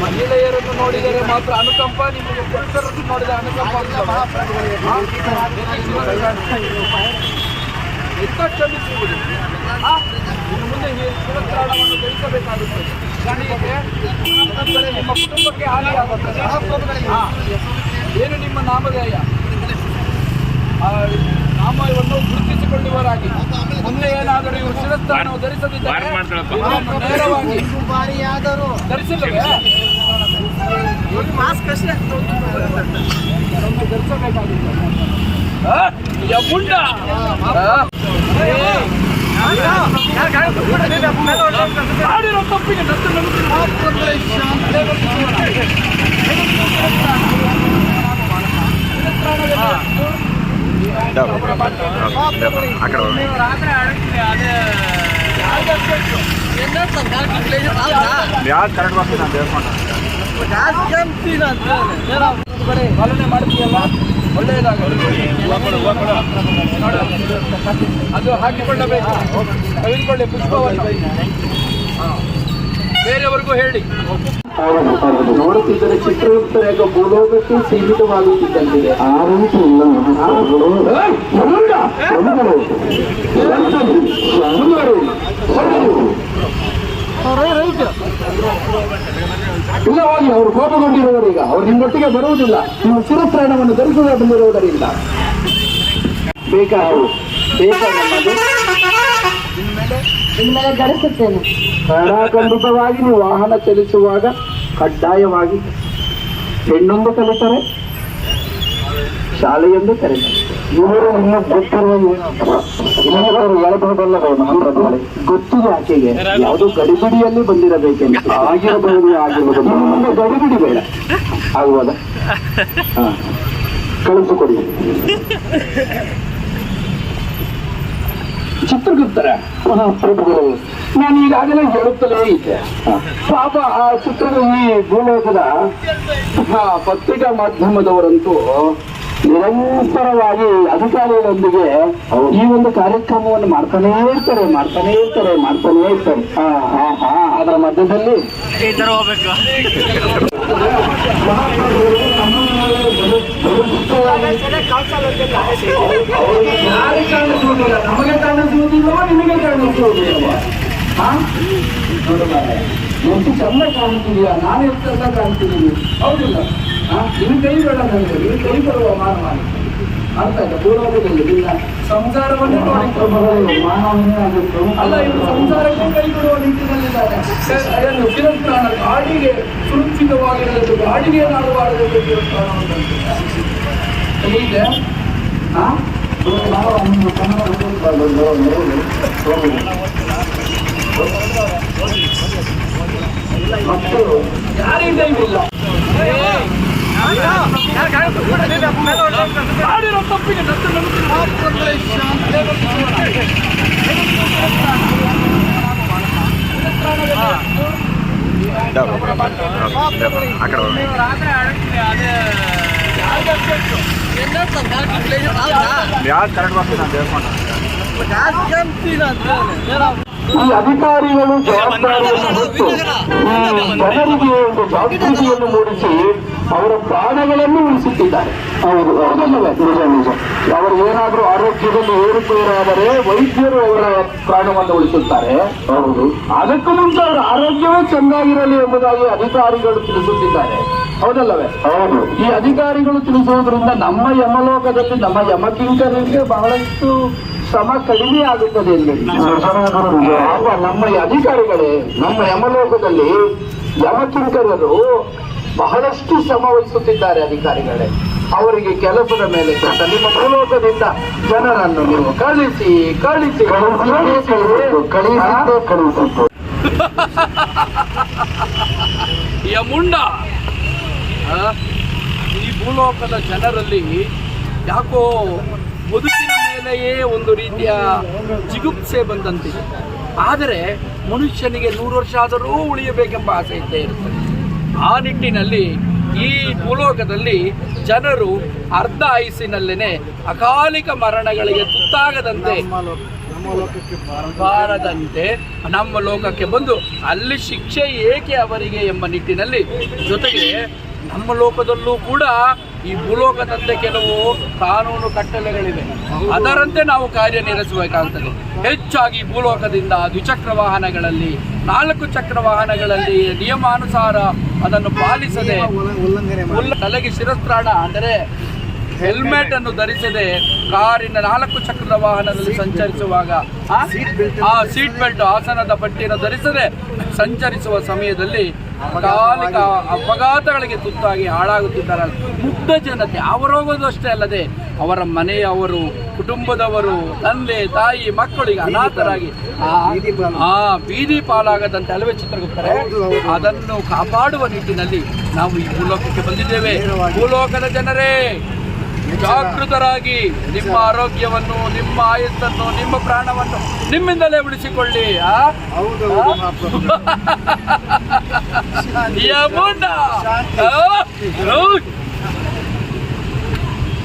ಮಹಿಳೆಯರನ್ನು ನೋಡಿದರೆ ಮಾತ್ರ ಅನುಕಂಪ ನಿಮಗೆ ಪುರುಷರನ್ನು ನೋಡಿದ ಅನುಕಂಪ? ಎಂತ ಕ್ಷಮಿಸುವುದು? ಇನ್ನು ಮುಂದೆ ಶಿವತ್ರಾಣವನ್ನು ಧರಿಸಬೇಕಾಗುತ್ತದೆ ನನಗೆ ನಿಮ್ಮ ಕುಟುಂಬಕ್ಕೆ ಹಾನಿಯಾಗುತ್ತದೆ ಏನು ನಿಮ್ಮ ನಾಮಧೇಯ ನಾಮವನ್ನು ಗುರುತಿಸಿಕೊಳ್ಳುವರಾಗಿ ಮುಂದೆ ಏನಾದರೂ ಇವರು ಶಿರಸ್ಥಾನವು ಧರಿಸದಿದ್ದರೆ ನೇರವಾಗಿ ಧರಿಸಿಲ್ಲವೇ? ಧರಿಸಬೇಕಾಗುತ್ತದೆ ಆ? ಯಮುಂಡ ಆ? ಮಾಡಿರೋ ತಪ್ಪಿಗೆ ನತ್ತು ಯಾವ್ದು ಕರೆಕ್ಟ್ ಬರ್ತೀನಿ ನಾನು ದೇವಸ್ಥಾನ ಪಾಲನೆ ಮಾಡ್ತೀಯಲ್ಲ? ಒಳ್ಳೆಯದಾಗಲಿ. ಅದು ಹಾಕಿಕೊಳ್ಳಬೇಕು. ತೆಗೆದುಕೊಳ್ಳಿ ಪುಷ್ಪವನ್ನು. ಹಾ. ಬೇರೆಯವರಿಗೂ ಹೇಳಿ. ನೋಡುತ್ತಿದ್ದರೆ ಚಿತ್ರಗುಪ್ತರೇಖ ಭೂಲೋಕಕ್ಕೆ ಸೀಮಿತವಾಗುತ್ತಿದ್ದಂತಿದೆ. ಆ ರೀತಿ ಇಲ್ಲ. ಇಲ್ಲವಾಗಿ ಅವರು ಕೋಪಗೊಂಡಿರುವವರೀಗ ಅವರು ನಿಮ್ಮೊಟ್ಟಿಗೆ ಬರುವುದಿಲ್ಲ. ನೀವು ಧರಿಸುವ ಬಂದಿರುವುದರಿಂದ. ಬೇಕಾದ ಬೇಕಾದ ನಮ್ಮದು ಗಳಿಸುತ್ತೇನೆ ಖಂಡಿತವಾಗಿ ನೀವು ವಾಹನ ಚಲಿಸುವಾಗ ಕಡ್ಡಾಯವಾಗಿ ಹೆಣ್ಣೊಂದು ಕಲಿತಾರೆ ಶಾಲೆಯೊಂದು ಕರೀತಾರೆ ಇವರು ಇನ್ನು ಗೊತ್ತಿರುವ ಹೇಳಬಹುದಲ್ಲ ಗೊತ್ತಿದೆ ಆಕೆಗೆ. ಯಾವುದೋ ಗಡಿಬಿಡಿಯಲ್ಲಿ ಬಂದಿರಬೇಕೆಂದು. ಆಗಿರಬಹುದು ಆಗಿರಬಹುದು. ಗಡಿಬಿಡಿ ಬೇಡ. ಆಗುವಾಗ? ಕಳಿಸಿಕೊಡಿ. ಚಿತ್ರಗುಪ್ತರ ನಾನು ಈಗಾಗಲೇ ಹೇಳುತ್ತಲೇ ಇದ್ದೆ. ಪಾಪ ಆ ಚಿತ್ರದ ಈ ಭೂಲೋಕದ ಪತ್ರಿಕಾ ಮಾಧ್ಯಮದವರಂತೂ ನಿರಂತರವಾಗಿ ಅಧಿಕಾರಿಗಳೊಂದಿಗೆ ಈ ಒಂದು ಕಾರ್ಯಕ್ರಮವನ್ನು ಮಾಡ್ತಾನೇ ಇರ್ತಾರೆ ಮಾಡ್ತಾನೆ ಇರ್ತಾರೆ ಮಾಡ್ತಾನೆ ಇರ್ತಾರೆ. ಹಾ ಹಾ ಹಾ ಅದರ ಮಧ್ಯದಲ್ಲಿ ಹೋಗ್ಬೇಕು ನಮಗೆ ಕಾಣಿಸುವುದಿಲ್ಲವೋ ನಿಮಗೆ ಕಾಣಿಸುವುದಿಲ್ಲವೋ ಹಾ? ನೋಡಲ್ಲ ಎಷ್ಟು ಚಂದ ಕಾಣ್ತಿದೀಯ? ನಾನು ಚಂದ ಕಾಣ್ತಿದ್ದೀನಿ ಹೌದಿಲ್ಲ? ಹಾ? ನಿನ್ನ ಕೈ ಬೇಡ ನನಗೆ ನಿನ್ನ ಕೈ ಬರುವ ಮಾನ ಮಾಡಿ ಅರ್ಥ ಆಯ್ತಾ? ಪೂರ್ವದಲ್ಲಿ ನಿನ್ನ ಸಂಸಾರವನ್ನೇ ನೋಡಿ ಮಾನವನ್ನೇ ಆಗುತ್ತೆ ಅಲ್ಲ ಇವರು ಸಂಸಾರಕ್ಕೆ ಕೈ ಕೊಡುವ ನಿಟ್ಟಿನಲ್ಲಿದ್ದಾರೆ. ಏನು ಶಿರಸ್ತ್ರಾಣ ಗಾಡಿಗೆ ಸುರಕ್ಷಿತವಾಗಿರಬೇಕು ಗಾಡಿಗೆ ಏನಾಗಬಾರದು ಅಂತ ಹೀಗೆ ಹಾ? ಮತ್ತು ಯಾರಿಗೂ ದಯವಿಲ್ಲ ಮಾಡಿರೋ ತಪ್ಪಿಗೆ ನತ್ತು ಆ ಕಡೆ ಹೋಗಿ. ಈ ಅಧಿಕಾರಿಗಳು ಜವಾಬ್ದಾರಿಯನ್ನು ಹೊತ್ತು ಈ ಜನರಿಗೆ ಒಂದು ಜಾಗೃತಿಯನ್ನು ಮೂಡಿಸಿ ಅವರ ಪ್ರಾಣಗಳನ್ನು ಉಳಿಸುತ್ತಿದ್ದಾರೆ. ಹೌದು ಹೌದಲ್ಲವೇ ನಿಜ ನಿಜ ಅವರು ಏನಾದರೂ ಆರೋಗ್ಯದಲ್ಲಿ ಏರುಪೇರಾದರೆ ವೈದ್ಯರು ಅವರ ಪ್ರಾಣವನ್ನು ಉಳಿಸುತ್ತಾರೆ. ಹೌದು. ಅದಕ್ಕೂ ಮುಂಚೆ ಅವರ ಆರೋಗ್ಯವೇ ಚೆನ್ನಾಗಿರಲಿ ಎಂಬುದಾಗಿ ಅಧಿಕಾರಿಗಳು ತಿಳಿಸುತ್ತಿದ್ದಾರೆ. ಹೌದಲ್ಲವೇ? ಹೌದು. ಈ ಅಧಿಕಾರಿಗಳು ತಿಳಿಸುವುದರಿಂದ ನಮ್ಮ ಯಮಲೋಕದಲ್ಲಿ ನಮ್ಮ ಯಮಕಿಂಕರಿಗೆ ಬಹಳಷ್ಟು ಶ್ರಮ ಕಡಿಮೆ ಆಗುತ್ತದೆ ನಮ್ಮ ಅಧಿಕಾರಿಗಳೇ ನಮ್ಮ ಯಮಲೋಕದಲ್ಲಿ ಯಮಕಿಂಕರರು ಬಹಳಷ್ಟು ಶ್ರಮ ವಹಿಸುತ್ತಿದ್ದಾರೆ ಅಧಿಕಾರಿಗಳೇ. ಅವರಿಗೆ ಕೆಲಸದ ಮೇಲೆ ಕೆಲಸ ನಿಮ್ಮ ಭೂಲೋಕದಿಂದ ಜನರನ್ನು ನೀವು ಕಳಿಸಿ ಕಳಿಸಿ. ಯಮುಂಡ ಆ? ಈ ಭೂಲೋಕದ ಜನರಲ್ಲಿ ಯಾಕೋ ಬದುಕಿನ ಮೇಲೆಯೇ ಒಂದು ರೀತಿಯ ಜಿಗುಪ್ಸೆ ಬಂದಂತಿದೆ. ಆದರೆ ಮನುಷ್ಯನಿಗೆ ನೂರು ವರ್ಷ ಆದರೂ ಉಳಿಯಬೇಕೆಂಬ ಆಸೆ ಇದ್ದೇ ಇರುತ್ತದೆ. ಆ ನಿಟ್ಟಿನಲ್ಲಿ ಈ ಭೂಲೋಕದಲ್ಲಿ ಜನರು ಅರ್ಧ ಆಯಸ್ಸಿನಲ್ಲೇನೆ ಅಕಾಲಿಕ ಮರಣಗಳಿಗೆ ತುತ್ತಾಗದಂತೆ ಬಾರದಂತೆ ನಮ್ಮ ಲೋಕಕ್ಕೆ ಬಂದು ಅಲ್ಲಿ ಶಿಕ್ಷೆ ಏಕೆ ಅವರಿಗೆ ಎಂಬ ನಿಟ್ಟಿನಲ್ಲಿ ಜೊತೆಗೆ ನಮ್ಮ ಲೋಕದಲ್ಲೂ ಕೂಡ ಈ ಭೂಲೋಕದಂತೆ ಕೆಲವು ಕಾನೂನು ಕಟ್ಟಲೆಗಳಿವೆ ಅದರಂತೆ ನಾವು ಕಾರ್ಯನಿರ್ವಹಿಸಬೇಕಾಗ್ತದೆ. ಹೆಚ್ಚಾಗಿ ಭೂಲೋಕದಿಂದ ದ್ವಿಚಕ್ರ ವಾಹನಗಳಲ್ಲಿ ನಾಲ್ಕು ಚಕ್ರ ವಾಹನಗಳಲ್ಲಿ ನಿಯಮಾನುಸಾರ ಅದನ್ನು ಪಾಲಿಸದೆ ತಲೆಗೆ ಶಿರಸ್ತ್ರಾಣ ಅಂದರೆ ಹೆಲ್ಮೆಟ್ ಅನ್ನು ಧರಿಸದೆ ಕಾರಿನ ನಾಲ್ಕು ಚಕ್ರದ ವಾಹನದಲ್ಲಿ ಸಂಚರಿಸುವಾಗ ಆ ಸೀಟ್ ಬೆಲ್ಟ್ ಆಸನದ ಪಟ್ಟಿಯನ್ನು ಧರಿಸದೆ ಸಂಚರಿಸುವ ಸಮಯದಲ್ಲಿ ಅಕಾಲಿಕ ಅಪಘಾತಗಳಿಗೆ ತುತ್ತಾಗಿ ಹಾಳಾಗುತ್ತಿದ್ದಾರೆ. ಮುಗ್ಧ ಜನತೆ ಅವರೋಗೋದು ಅಷ್ಟೇ ಅಲ್ಲದೆ ಅವರ ಮನೆಯವರು ಕುಟುಂಬದವರು ತಂದೆ ತಾಯಿ ಮಕ್ಕಳಿಗೆ ಅನಾಥರಾಗಿ ಆ- ಆ ಬೀದಿ ಪಾಲಾಗದಂತೆ. ಅಲವೆ ಚಿತ್ರಗುಪ್ತರೆ? ಅದನ್ನು ಕಾಪಾಡುವ ನಿಟ್ಟಿನಲ್ಲಿ ನಾವು ಈ ಭೂಲೋಕಕ್ಕೆ ಬಂದಿದ್ದೇವೆ. ಭೂಲೋಕದ ಜನರೇ ಜಾಗೃತರಾಗಿ ನಿಮ್ಮ ಆರೋಗ್ಯವನ್ನು ನಿಮ್ಮ ಆಯಸ್ಸನ್ನು ನಿಮ್ಮ ಪ್ರಾಣವನ್ನು ನಿಮ್ಮಿಂದಲೇ ಉಳಿಸಿಕೊಳ್ಳಿ? ಯಮುನಾ?